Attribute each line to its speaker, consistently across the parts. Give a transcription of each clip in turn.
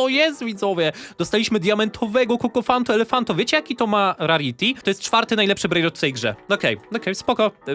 Speaker 1: to jest, widzowie? Dostaliśmy diamentowego kokofanto elefanto. Wiecie, jaki to ma rarity? To jest czwarty najlepszy Brainrot w tej grze. Okej, okej, spoko. E,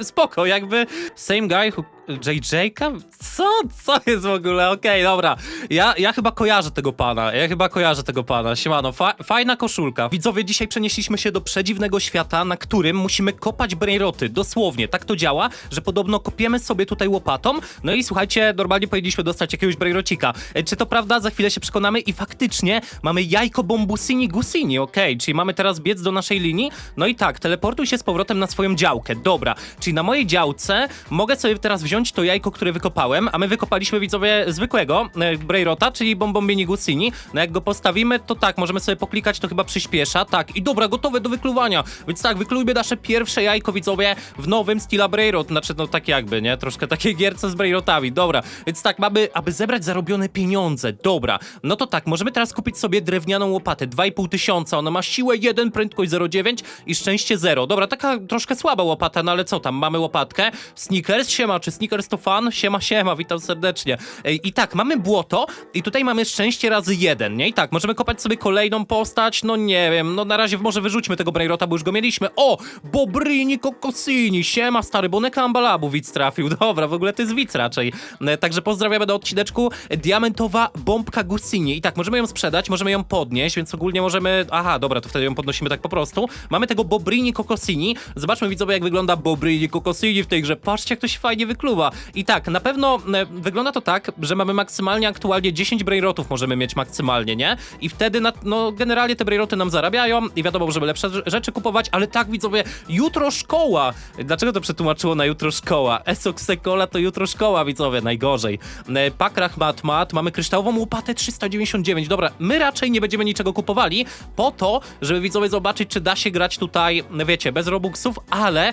Speaker 1: e, Spoko, jakby same guy who... JJ-ka? Co? Co jest w ogóle? Okej, dobra. Ja, ja chyba kojarzę tego pana. Ja chyba kojarzę tego pana. Siemano, fa fajna koszulka. Widzowie, dzisiaj przenieśliśmy się do przedziwnego świata, na którym musimy kopać brainroty. Dosłownie, tak to działa, że podobno kopiemy sobie tutaj łopatą. No i słuchajcie, normalnie powinniśmy dostać jakiegoś brainrocika. E, Czy to prawda? Za chwilę się przekonamy i faktycznie mamy jajko bombusini gusini, okej, czyli mamy teraz biec do naszej linii. No i tak, teleportuj się z powrotem na swoją działkę. Dobra, czyli na mojej działce mogę sobie teraz wziąć to jajko, które wykopałem, a my wykopaliśmy widzowie zwykłego e, czyli Bombombini Gusini. No jak go postawimy, to tak, możemy sobie poklikać, to chyba przyspiesza. Tak, i dobra, gotowe do wykluwania. Więc tak, wyklujmy nasze pierwsze jajko, widzowie, w nowym styla Brainrot. Znaczy, no tak jakby, nie? Troszkę takie gierce z Brainrotami. Dobra, więc tak, mamy, aby zebrać zarobione pieniądze. Dobra, no to tak, możemy teraz kupić sobie drewnianą łopatę, 2,5 tysiąca. Ona ma siłę 1, prędkość 0,9 i szczęście 0. Dobra, taka troszkę słaba łopata, no ale co tam, mamy łopatkę. Sneakers, siema, czy Sneakers to fan? Siema, siema, witam serdecznie. I tak, mamy błoto i tutaj mamy szczęście razy jeden, nie? I tak, możemy kopać sobie kolejną postać, no nie wiem, no na razie może wyrzućmy tego Brainrota, bo już go mieliśmy. O, Bobrini Kokosini, siema, stary, Boneka Ambalabu widz trafił, dobra, w ogóle to jest widz raczej. E, Także pozdrawiamy do odcineczku. Diamentowa bombka Gusini. I tak, możemy ją sprzedać, możemy ją podnieść, więc ogólnie możemy... Aha, dobra, to wtedy ją podnosimy tak po prostu. Mamy tego Bobrini Kokosini. Zobaczmy widzowie, jak wygląda Bobrini Kokosini w tej grze. Patrzcie, jak to się fajnie wykluwa. I tak, na pewno e, wygląda to tak, że mamy maksymalnie aktualnie 10 brainrotów możemy mieć maksymalnie, nie? I wtedy, na, no generalnie te brainroty nam zarabiają i wiadomo, żeby lepsze rze- rzeczy kupować, ale tak widzowie, jutro szkoła. Dlaczego to przetłumaczyło na jutro szkoła? Esok Sekola to jutro szkoła, widzowie, najgorzej. E, Pakrach Mat Mat, mamy kryształową łopatę 399. Dobra, my raczej nie będziemy niczego kupowali po to, żeby widzowie zobaczyć, czy da się grać tutaj, wiecie, bez robuxów, ale e,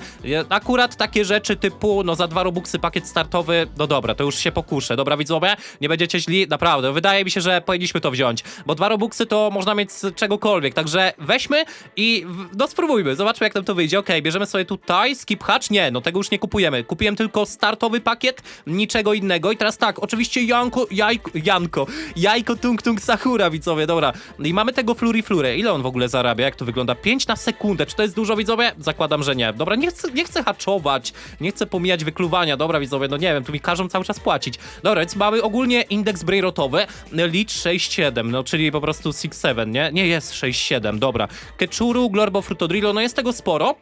Speaker 1: akurat takie rzeczy typu, no za dwa robuxy pakiet startowy, no dobra, to już się pokuszę. Dobra, widzowie, nie będziecie źli, naprawdę, wydaje mi się, że powinniśmy to wziąć, bo dwa robuxy to można mieć z czegokolwiek, także weźmy i no spróbujmy, zobaczmy jak nam to wyjdzie. Okej, bierzemy sobie tutaj skip hatch, nie, no tego już nie kupujemy. Kupiłem tylko startowy pakiet, niczego innego i teraz tak, oczywiście Janko, jajko, Janko, jajko tung tung Sakura, widzowie, dobra. I mamy tego Flurry Flurę, ile on w ogóle zarabia, jak to wygląda? 5 na sekundę, czy to jest dużo, widzowie? Zakładam, że nie. Dobra, nie chcę, nie chcę haczować, nie chcę pomijać wykluwania, dobra, widzowie, no nie wiem, tu mi każą cały czas płacić. Dobra, więc mamy ogólnie indeks brainrotowy, licz 6,7, no czyli po prostu 6,7, nie? Nie jest 6,7, dobra. Keczuru, Glorbo, Frutodrillo, no jest tego sporo.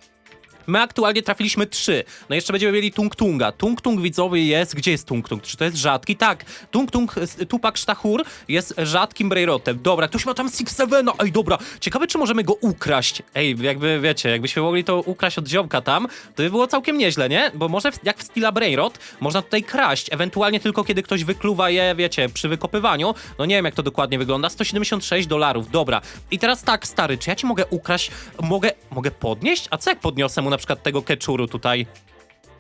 Speaker 1: My aktualnie trafiliśmy trzy. No jeszcze będziemy mieli Tung Tunga. Tung Tung widzowy jest. Gdzie jest Tung Tung? Czy to jest rzadki? Tak. Tung Tung Tupak Sztachur jest rzadkim Brainrotem. Dobra, ktoś ma tam Six Sevena. Ej, dobra. Ciekawe, czy możemy go ukraść. Ej, jakby wiecie, jakbyśmy mogli to ukraść od ziomka tam, to by było całkiem nieźle, nie? Bo może w, jak w styla Brainrot można tutaj kraść. Ewentualnie tylko kiedy ktoś wykluwa je, wiecie, przy wykopywaniu. No nie wiem, jak to dokładnie wygląda. 176 dolarów. Dobra. I teraz tak, stary, czy ja ci mogę ukraść? Mogę, mogę podnieść? A co jak podniosę mu na przykład tego keczuru tutaj?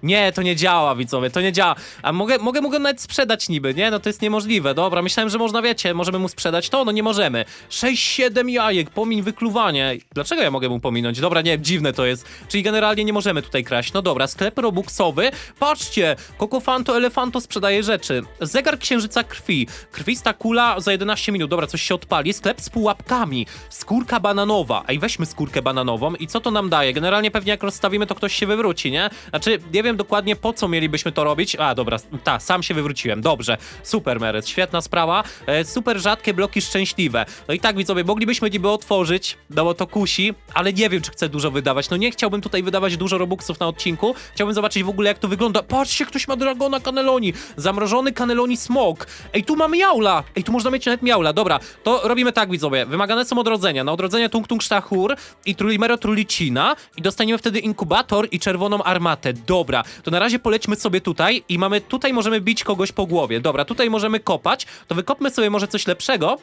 Speaker 1: Nie, to nie działa, widzowie, to nie działa. A mogę, mogę mu go nawet sprzedać niby, nie? No to jest niemożliwe. Dobra, myślałem, że można, wiecie, możemy mu sprzedać to, no nie możemy. 6-7 jajek, pomiń wykluwanie. Dlaczego ja mogę mu pominąć? Dobra, nie, dziwne to jest. Czyli generalnie nie możemy tutaj kraść. No dobra, sklep robuxowy. Patrzcie, Kokofanto Elefanto sprzedaje rzeczy. Zegar księżyca krwi. Krwista kula za 11 minut. Dobra, coś się odpali. Sklep z pułapkami. Skórka bananowa. Ej, weźmy skórkę bananową i co to nam daje? Generalnie pewnie jak rozstawimy, to ktoś się wywróci, nie? Znaczy, nie wiem dokładnie po co mielibyśmy to robić. A, dobra, ta, sam się wywróciłem. Dobrze. Super, Meret, świetna sprawa. E, super rzadkie bloki szczęśliwe. No i tak, widzowie, moglibyśmy niby otworzyć, no bo to kusi, ale nie wiem, czy chcę dużo wydawać. No nie chciałbym tutaj wydawać dużo robuxów na odcinku. Chciałbym zobaczyć w ogóle, jak to wygląda. Patrzcie, ktoś ma dragona Cannelloni. Zamrożony Cannelloni Smog. Ej, tu mamy Jaula. Ej, tu można mieć nawet Miaula. Dobra, to robimy tak, widzowie. Wymagane są odrodzenia. Na odrodzenie Tung Tung Sztachur i Trulimero Trulicina i dostaniemy wtedy inkubator i czerwoną armatę. Dobra, to na razie polećmy sobie tutaj i mamy, tutaj możemy bić kogoś po głowie. Dobra, tutaj możemy kopać, to wykopmy sobie może coś lepszego.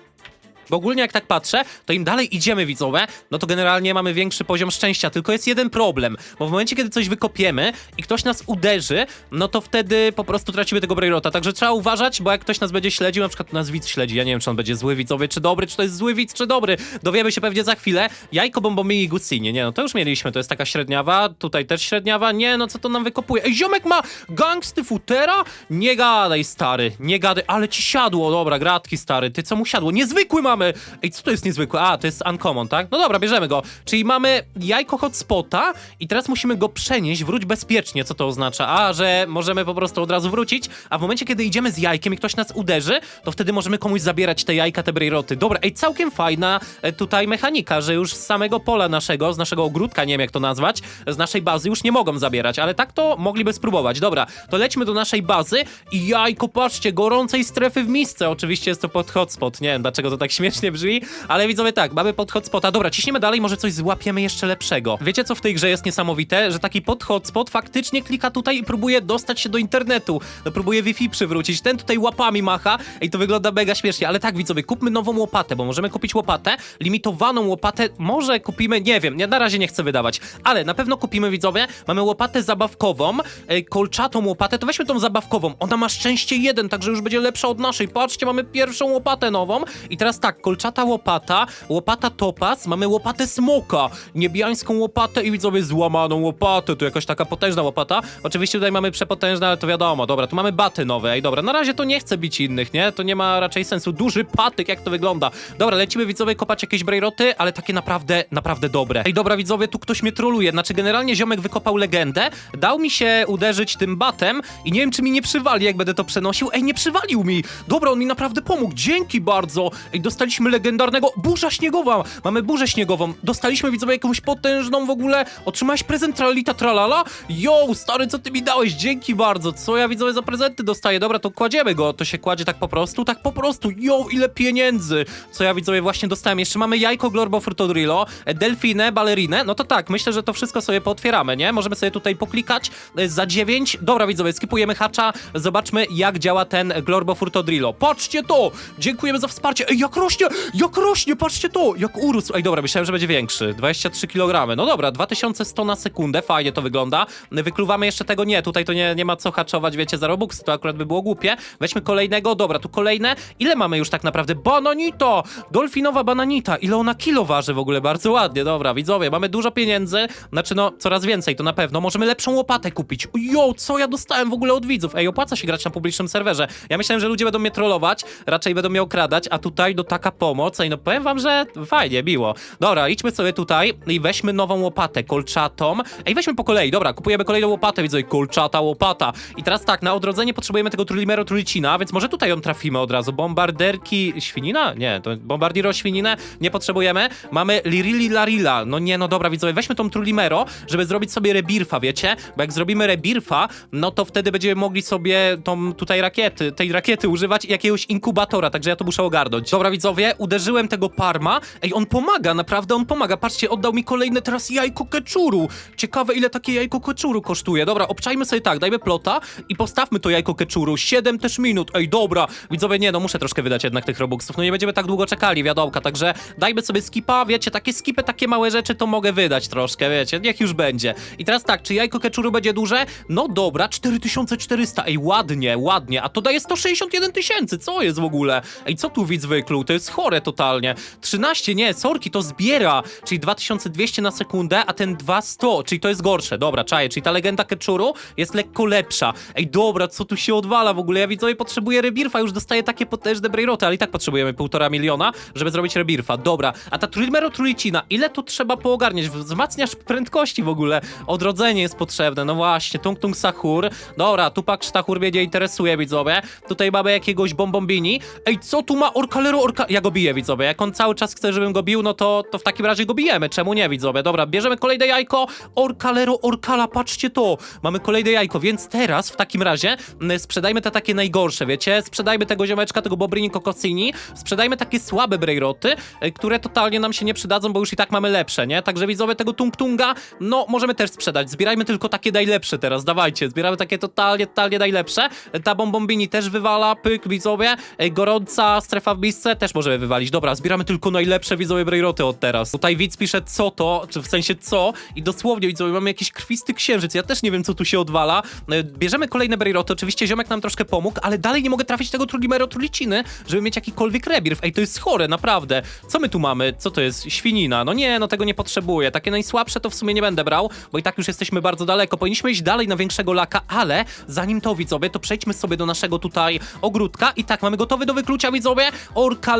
Speaker 1: Bo ogólnie jak tak patrzę, to im dalej idziemy widzowie, no to generalnie mamy większy poziom szczęścia, tylko jest jeden problem, bo w momencie, kiedy coś wykopiemy i ktoś nas uderzy, no to wtedy po prostu tracimy tego Brainrota, także trzeba uważać, bo jak ktoś nas będzie śledził, na przykład nas widz śledzi, ja nie wiem, czy on będzie zły widzowie, czy dobry, czy to jest zły widz, czy dobry, dowiemy się pewnie za chwilę. Jajko, bombomini i Gucini, nie no, to już mieliśmy, to jest taka średniawa, tutaj też średniawa, nie no, co to nam wykopuje? Ej, ziomek ma gangsty futera? Nie gadaj, stary, nie gadaj, ale ci siadło, dobra, gratki, stary, ty co mu siadło? Niezwykły mamy! Ej, co to jest niezwykły? A, to jest uncommon, tak? No dobra, bierzemy go. Czyli mamy jajko hotspota i teraz musimy go przenieść, wróć bezpiecznie, co to oznacza? A, że możemy po prostu od razu wrócić, a w momencie, kiedy idziemy z jajkiem i ktoś nas uderzy, to wtedy możemy komuś zabierać te jajka, te brejroty. Dobra, ej, całkiem fajna e, tutaj mechanika, że już z samego pola naszego, z naszego ogródka, nie wiem jak to nazwać, z naszej bazy już nie mogą zabierać, ale tak to mogliby spróbować. Dobra, to lećmy do naszej bazy i jajko, patrzcie, gorącej strefy w misce. Oczywiście jest to pod hotspot, nie wiem dlaczego to tak śmiesznie brzmi, ale widzowie tak, mamy pod hotspota. Dobra, ciśniemy dalej, może coś złapiemy jeszcze lepszego. Wiecie co w tej grze jest niesamowite? Że taki pod hotspot faktycznie klika tutaj i próbuje dostać się do internetu. No, próbuje Wi-Fi przywrócić. Ten tutaj łapami macha i to wygląda mega śmiesznie, ale tak widzowie, kupmy nową łopatę, bo możemy kupić łopatę, limitowaną łopatę, może kupimy, nie wiem, nie, na razie nie chcę wydawać, ale na pewno kupimy widzowie, mamy łopatę zabawkową, e, kolczatą łopatę, to weźmy tą zabawkową, ona ma szczęście jeden, także już będzie lepsza od naszej, patrzcie, mamy pierwszą łopatę nową i teraz tak, kolczata łopata, łopata topas, mamy łopatę smoka, niebiańską łopatę i widzowie złamaną łopatę, tu jakaś taka potężna łopata, oczywiście tutaj mamy przepotężne, ale to wiadomo, dobra, tu mamy baty nowe, ej, dobra, na razie to nie chcę bić innych, nie, to nie ma raczej sensu, duży patyk, jak to wygląda, dobra, lecimy widzowie kopać jakieś brejroty, ale takie naprawdę, naprawdę dobre, ej, dobra, widzowie, tu ktoś mnie troluje, znaczy generalnie ziomek wykopał legendę, dał mi się uderzyć tym batem i nie wiem, czy mi nie przywali, jak będę to przenosił, ej, nie przywalił mi, dobra, on mi naprawdę pomógł, dzięki bardzo, ej, dostaliśmy legendarnego, burza śniegowa, mamy burzę śniegową, dostaliśmy widzowie jakąś potężną w ogóle, otrzymałeś prezent tralita tralala, yo, stary, co ty mi dałeś, dzięki bardzo, co ja widzowie za prezenty dostaję, dobra, to kładziemy go, to się kładzie tak po prostu, tak po prostu, yo, ile pieniędzy, co ja widzowie właśnie dostałem, jeszcze mamy jajko Glorbo Frutodrillo, e, delfinę, balerinę, no to tak, myślę, że to wszystko sobie pootwieramy, nie? Możemy sobie tutaj poklikać e, za 9, dobra widzowie, skipujemy hacza, zobaczmy jak działa ten Glorbo Frutodrillo, patrzcie to, dziękujemy za wsparcie, ej, jak rośnie, jak rośnie, patrzcie to, jak urósł, ej, dobra, myślałem, że będzie większy, 23 kg, no dobra, 2100 na sekundę, fajnie to wygląda, wykluwamy jeszcze tego, nie, tutaj to nie, nie ma co haczować, wiecie, za to akurat by było głupie, weźmy kolejnego, dobra, tu kolejne, ile mamy już tak naprawdę, bananito, dolfinowa bananita, ile ona kilo waży w ogóle, bardzo ładnie, dobra, widzowie, mamy dużo pieniędzy, znaczy no, coraz więcej, to na pewno, możemy lepszą łopatę kupić, jo, co ja dostałem w ogóle od widzów, ej, opłaca się grać na publicznym serwerze, ja myślałem, że ludzie będą mnie trollować, raczej będą mnie okradać, a tutaj do taka pomoc, ej, no powiem wam, że fajnie, miło, dobra, idźmy sobie tutaj i weźmy nową łopatę, kolczatą, ej, weźmy po kolei, dobra, kupujemy kolejną łopatę, widzowie, kolczata łopata, i teraz tak, na odrodzenie potrzebujemy tego Trulimero Trulicina, więc może tutaj ją trafimy od razu, bombarderki świnina? Nie, to bombardiro świninę nie potrzebujemy, mamy Lirili Larila, no nie, no dobra, widzowie, weźmy tą Trulimero, żeby zrobić sobie rebirfa, wiecie, bo jak zrobimy rebirfa, no to wtedy będziemy mogli sobie tą tutaj rakiety, tej rakiety używać i jakiegoś inkubatora, także ja to muszę ogarnąć. Dobra, widzowie, uderzyłem tego parma, ej, on pomaga, naprawdę on pomaga, patrzcie, oddał mi kolejne teraz jajko keczuru, ciekawe ile takie jajko keczuru kosztuje, dobra, obczajmy sobie tak, dajmy plota i postawmy to jajko keczuru, 7 też minut, ej, dobra, widzowie, nie, no muszę troszkę wydać jednak tych robuxów, no nie będziemy tak długo czekali, wiadomka, także dajmy sobie skipa, wiecie, takie skipy, takie małe rzeczy to mogę wydać troszkę, wiecie, niech już będzie. I teraz tak, czy jajko keczuru będzie duże? No dobra, 4400, ej, ładnie, ładnie, a to daje 161 tysięcy, co jest w ogóle? Ej, co tu widz wykluł? To jest chore totalnie. 13, nie, sorki, to zbiera, czyli 2200 na sekundę, a ten 200, czyli to jest gorsze, dobra, czaję, czyli ta legenda keczuru jest lekko lepsza. Ej, dobra, co tu się odwala w ogóle? Ja widzowie potrzebuję rebirfa, już dostaję takie potężne brejroty, ale i tak potrzebujemy półtora miliona, żeby zrobić rebirfa. Dobra, a ta Trilmero Trulicina, ile tu trzeba poogarniać? Wzmacniasz prędkości w ogóle, odrodzenie jest potrzebne, no właśnie, Tung Tung Sahur. Dobra, Tupak Sztachur mnie nie interesuje, widzowie. Tutaj mamy jakiegoś bombombini. Ej, co tu ma Orkalero Orka... Ja go biję, widzowie. Jak on cały czas chce, żebym go bił, no to, to w takim razie go bijemy. Czemu nie, widzowie? Dobra, bierzemy kolejne jajko. Orkalero Orkala, patrzcie to. Mamy kolejne jajko, więc teraz w takim razie mm, sprzedajmy te takie najgorsze, wiecie? Sprzedajmy tego ziomeczka, tego Bobrini Kokosini. Sprzedajmy takie słabe brejroty, e, które totalnie nam się nie przydadzą, bo już i tak mamy lepsze, nie? Także widzowie tego Tung Tunga, no możemy też sprzedać. Zbierajmy tylko takie najlepsze teraz, dawajcie. Zbieramy takie totalnie, totalnie najlepsze. Ta bombombini też wywala, pyk, widzowie. E, Gorąca strefa w misce też możemy wywalić. Dobra, zbieramy tylko najlepsze widzowie brejroty od teraz. Tutaj widz pisze co to, czy w sensie co i dosłownie widzowie mamy jakiś krwisty księżyc. Ja też nie wiem co tu się odwala. E, Bierzemy kolejne brejroty, oczywiście ziomek nam troszkę pomógł, ale dalej nie mogę trafić tego Trugimero Truliciny, żeby mieć jakikolwiek rebirth. Ej, to jest chore, naprawdę. Co my tu mamy? Co to jest? Świnina. No nie, no tego nie potrzebuję. Takie najsłabsze to w sumie nie będę brał, bo i tak już jesteśmy bardzo daleko. Powinniśmy iść dalej na większego laka, ale zanim to widzowie, to przejdźmy sobie do naszego tutaj ogródka i tak, mamy gotowy do wyklucia widzowie.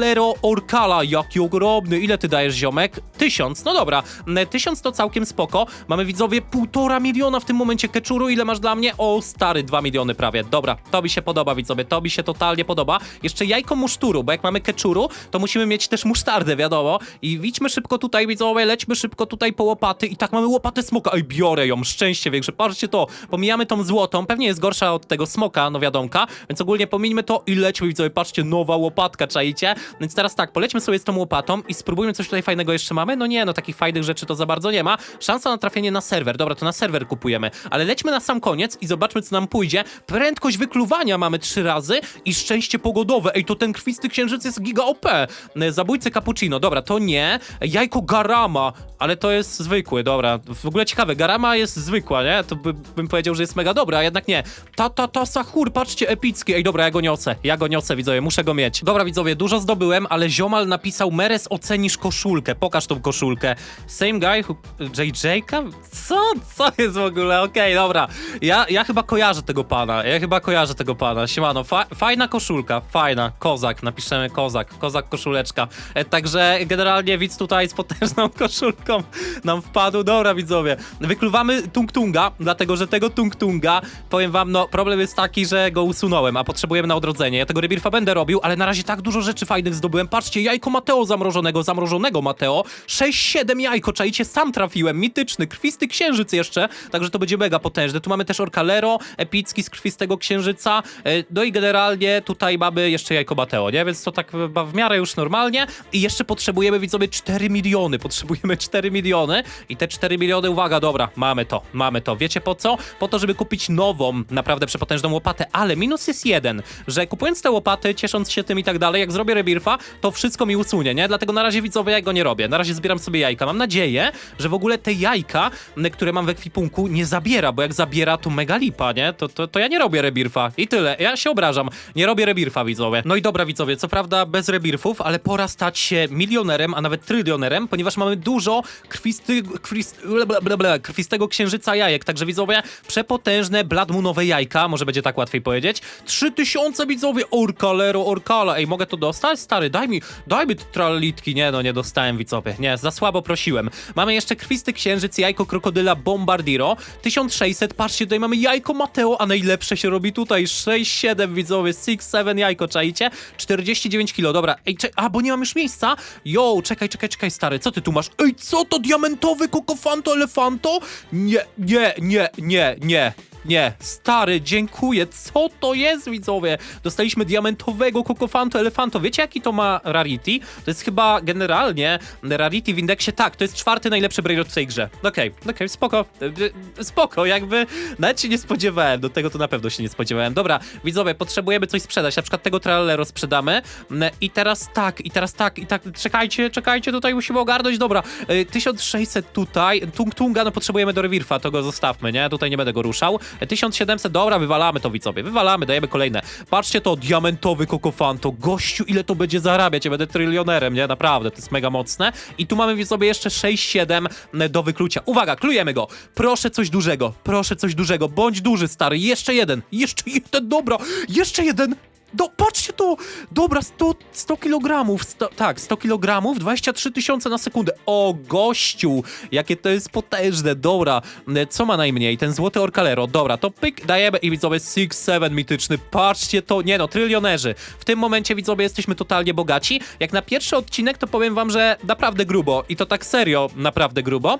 Speaker 1: Orkalero Orkala, jaki ogromny. Ile ty dajesz ziomek? Tysiąc, no dobra. Mm, Tysiąc to całkiem spoko. Mamy widzowie półtora miliona w tym momencie keczuru. Ile masz dla mnie? O, stary, dwa miliony prawie. Dobra, to mi się podoba widzowie, to mi się totalnie podoba. Jeszcze jajko muszturu, bo jak mamy keczuru, to musimy mieć też musztardę, wiadomo. I idźmy szybko tutaj widzowie, lećmy szybko tutaj po łopaty i tak mamy łopatę smoka. Ej, biorę ją, szczęście większe. Patrzcie to, pomijamy tą złotą, pewnie jest gorsza od tego smoka, no wiadomka, więc ogólnie pomińmy to i lećmy widzowie, patrzcie, nowa łopatka, czaicie? Więc teraz tak, polećmy sobie z tą łopatą i spróbujmy coś tutaj fajnego jeszcze mamy. No nie, no takich fajnych rzeczy to za bardzo nie ma. Szansa na trafienie na serwer, dobra, to na serwer kupujemy, ale lećmy na sam koniec i zobaczmy co nam pójdzie. Prędkość wykluwania mamy trzy razy i szczęście pogodowe. Ej, to ten krwisty księżyc jest giga OP. E, Zabójcy cappuccino, dobra, to nie. Jajko garama, ale to jest zwykły, dobra. W ogóle ciekawe, garama jest zwykła, nie? To by, bym powiedział, że jest mega dobra, a jednak nie. Ta, ta, ta, sahur, patrzcie, epicki. Ej, dobra, ja go niosę, ja go niosę, widzowie, muszę go mieć. Dobra, widzowie, dużo zdobyłem, ale ziomal napisał, Meres ocenisz koszulkę, pokaż tą koszulkę. Same guy who... JJ-ka? Co? Co jest w ogóle? Okej, dobra. Ja, ja chyba kojarzę tego pana, ja chyba kojarzę tego pana. Siemano, fa fajna koszulka, fajna. Kozak, napiszemy kozak, kozak koszuleczka. E, także generalnie widz tutaj z potężną koszulką nam wpadł. Dobra, widzowie. Wykluwamy Tung-Tunga, dlatego że tego Tung-Tunga, powiem wam, no problem jest taki, że go usunąłem, a potrzebujemy na odrodzenie. Ja tego rebirfa będę robił, ale na razie tak dużo rzeczy fajnych zdobyłem. Patrzcie, jajko Mateo zamrożonego, zamrożonego Mateo. 6-7 jajko, czajcie, sam trafiłem, mityczny, krwisty księżyc jeszcze, także to będzie mega potężne. Tu mamy też Orkalero, epicki z krwistego księżyca, e, no i generalnie tutaj mamy jeszcze jajko Mateo, nie? Więc to tak w miarę już normalnie i jeszcze potrzebujemy, widzowie, 4 miliony, potrzebujemy 4 miliony i te 4 miliony, uwaga, dobra, mamy to, mamy to. Wiecie po co? Po to, żeby kupić nową, naprawdę przepotężną łopatę, ale minus jest jeden, że kupując te łopaty, ciesząc się tym i tak dalej, jak zrobię to wszystko mi usunie, nie? Dlatego na razie, widzowie, ja go nie robię. Na razie zbieram sobie jajka. Mam nadzieję, że w ogóle te jajka, które mam w ekwipunku, nie zabiera, bo jak zabiera, to mega lipa, nie? To, to, to ja nie robię rebirfa. I tyle. Ja się obrażam. Nie robię rebirfa, widzowie. No i dobra, widzowie, co prawda bez rebirfów, ale pora stać się milionerem, a nawet trylionerem, ponieważ mamy dużo krwisty, krwist, ble, ble, krwistego księżyca jajek. Także, widzowie, przepotężne bladmunowe jajka, może będzie tak łatwiej powiedzieć. 3000 widzowie, orkalero, orkala. Ej, mogę to dostać? Stary, daj mi, daj mi te tralitki. Nie, no nie dostałem, widzowie. Nie, za słabo prosiłem. Mamy jeszcze krwisty księżyc, jajko krokodyla Bombardiro. 1600, patrzcie, tutaj mamy jajko Mateo, a najlepsze się robi tutaj. 6-7 widzowie, 6-7 jajko, czaicie? 49 kilo, dobra. Ej, cze- a, bo nie mam już miejsca. Yo, czekaj, czekaj, czekaj, stary, co ty tu masz? Ej, co to, diamentowy kokofanto elefanto? Nie, nie, nie, nie, nie. Nie, stary, dziękuję. Co to jest, widzowie? Dostaliśmy diamentowego kokofanto elefanto. Wiecie, jaki to ma rarity? To jest chyba generalnie rarity w indeksie. Tak, to jest czwarty najlepszy brainrot w tej grze. Okej, okej, spoko. E, e, Spoko, jakby nawet się nie spodziewałem. Do tego to na pewno się nie spodziewałem. Dobra, widzowie, potrzebujemy coś sprzedać. Na przykład tego trallero sprzedamy. I teraz tak, i teraz tak, i tak. Czekajcie, czekajcie, tutaj musimy ogarnąć. Dobra, e, 1600 tutaj. Tung Tunga, no potrzebujemy do rewirfa, to go zostawmy, nie? Tutaj nie będę go ruszał. E, 1700, dobra, wywalamy to widzowie, wywalamy, dajemy kolejne. Patrzcie to, diamentowy kokofanto. Gościu, ile to będzie zarabiać? Ja będę trylionerem, nie? Naprawdę, to jest mega mocne. I tu mamy sobie jeszcze 6-7 do wyklucia. Uwaga, klujemy go. Proszę coś dużego, proszę coś dużego. Bądź duży, stary. Jeszcze jeden, jeszcze jeden, dobra, jeszcze jeden. Do, patrzcie to! Dobra, 100, 100 kg. 100, tak, 100 kg, 23 tysiące na sekundę. O, gościu! Jakie to jest potężne. Dobra, e, co ma najmniej? Ten złoty Orkalero. Dobra, to pyk, dajemy i widzowie 6-7 mityczny. Patrzcie to, nie no, trylionerzy. W tym momencie widzowie jesteśmy totalnie bogaci. Jak na pierwszy odcinek to powiem wam, że naprawdę grubo. I to tak serio, naprawdę grubo.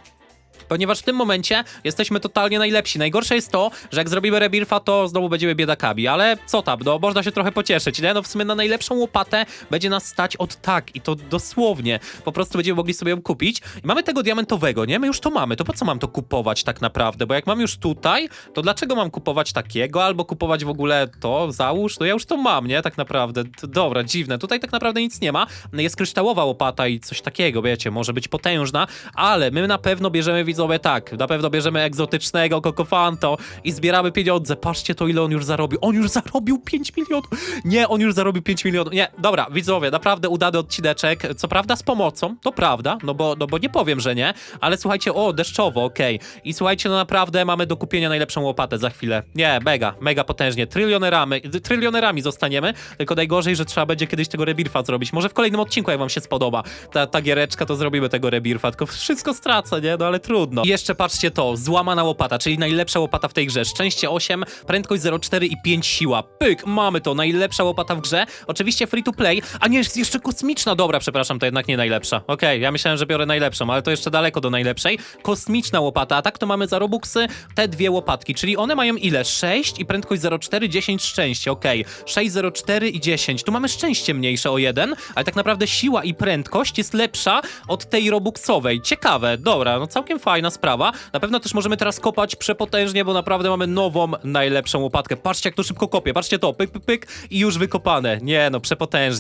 Speaker 1: Ponieważ w tym momencie jesteśmy totalnie najlepsi. Najgorsze jest to, że jak zrobimy rebirfa, to znowu będziemy biedakami, ale co tam, no można się trochę pocieszyć, nie? No w sumie na najlepszą łopatę będzie nas stać od tak i to dosłownie. Po prostu będziemy mogli sobie ją kupić. I mamy tego diamentowego, nie? My już to mamy, to po co mam to kupować tak naprawdę? Bo jak mam już tutaj, to dlaczego mam kupować takiego albo kupować w ogóle to, załóż? No ja już to mam, nie? Tak naprawdę. To, dobra, dziwne. Tutaj tak naprawdę nic nie ma. Jest kryształowa łopata i coś takiego, wiecie, może być potężna, ale my na pewno bierzemy widzowie tak, na pewno bierzemy egzotycznego Cocofanto i zbieramy pieniądze. Patrzcie to, ile on już zarobił. On już zarobił 5 milionów. Nie, on już zarobił 5 milionów. Nie, dobra, widzowie, naprawdę udany odcineczek. Co prawda z pomocą, to prawda, no bo, no bo nie powiem, że nie, ale słuchajcie, o, deszczowo, okej. I słuchajcie, no naprawdę mamy do kupienia najlepszą łopatę za chwilę. Nie, mega, mega potężnie. Trylionerami, trylionerami zostaniemy, tylko najgorzej, że trzeba będzie kiedyś tego rebirfa zrobić. Może w kolejnym odcinku, jak wam się spodoba ta, ta giereczka, to zrobimy tego rebirfa, tylko wszystko stracę, nie? No ale trudno. I jeszcze patrzcie to, złamana łopata, czyli najlepsza łopata w tej grze. Szczęście 8, prędkość 0,4 i 5 siła. Pyk, mamy to, najlepsza łopata w grze. Oczywiście free to play, a nie, jest jeszcze kosmiczna. Dobra, przepraszam, to jednak nie najlepsza. Okej, ja myślałem, że biorę najlepszą, ale to jeszcze daleko do najlepszej. Kosmiczna łopata, a tak to mamy za Robuxy te dwie łopatki, czyli one mają ile? 6 i prędkość 0,4, 10 szczęście, okej. 6, 0,4 i 10. Tu mamy szczęście mniejsze o jeden, ale tak naprawdę siła i prędkość jest lepsza od tej Robuxowej. Ciekawe, dobra, no całkiem fajna sprawa. Na pewno też możemy teraz kopać przepotężnie, bo naprawdę mamy nową, najlepszą łopatkę. Patrzcie, jak to szybko kopie, patrzcie to, pyk, pyk, pyk i już wykopane. Nie no, przepotężnie.